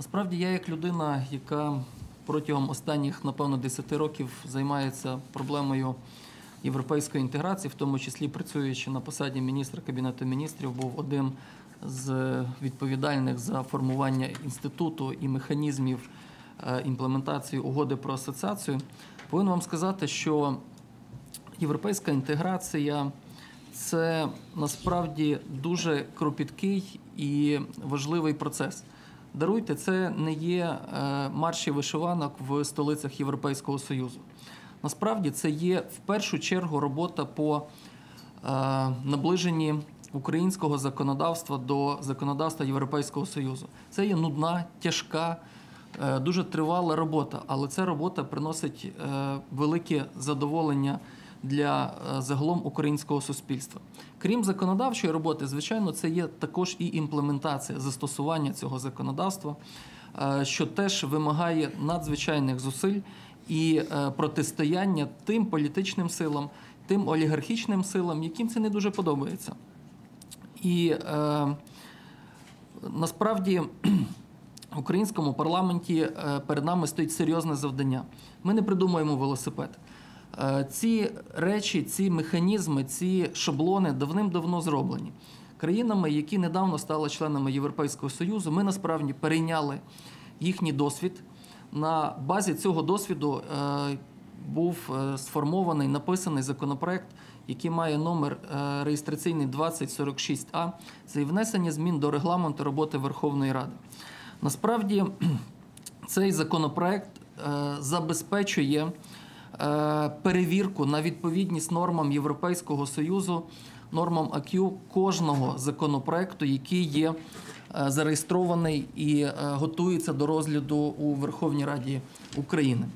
Насправді я як людина, яка протягом останніх, напевно, 10 років займається проблемою європейської інтеграції, в тому числі працюючи на посаді міністра Кабінету міністрів, був одним з відповідальних за формування інституту і механізмів е, імплементації угоди про асоціацію. Повинен вам сказати, що європейська інтеграція це насправді дуже кропіткий і важливий процес. Даруйте, це не є е, марші вишиванок в столицях Європейського Союзу. Насправді це є в першу чергу робота по е, наближенні українського законодавства до законодавства Європейського Союзу. Це є нудна, тяжка, е, дуже тривала робота, але ця робота приносить велике задоволення для е, загалом українського суспільства. Крім законодавчої роботи, звичайно, це є також і імплементація застосування цього законодавства, е, що теж вимагає надзвичайних зусиль і е, протистояння тим політичним силам, тим олігархічним силам, яким це не дуже подобається. І е, насправді в українському парламенті перед нами стоїть серйозне завдання. Ми не придумуємо велосипед. Е, Ці речі, ці механізми, ці шаблони давним-давно зроблені. Країнами, які недавно стали членами Європейського Союзу, ми насправді перейняли їхній досвід. На базі цього досвіду е, був е, сформований написаний законопроект, який має номер реєстраційний 2046А. Це внесення змін до регламенту роботи Верховної Ради. Насправді цей законопроект забезпечує перевірку на відповідність нормам Європейського Союзу, нормам АКЮ кожного законопроекту, який є е, зареєстрований і е, готується до розгляду у Верховній Раді України.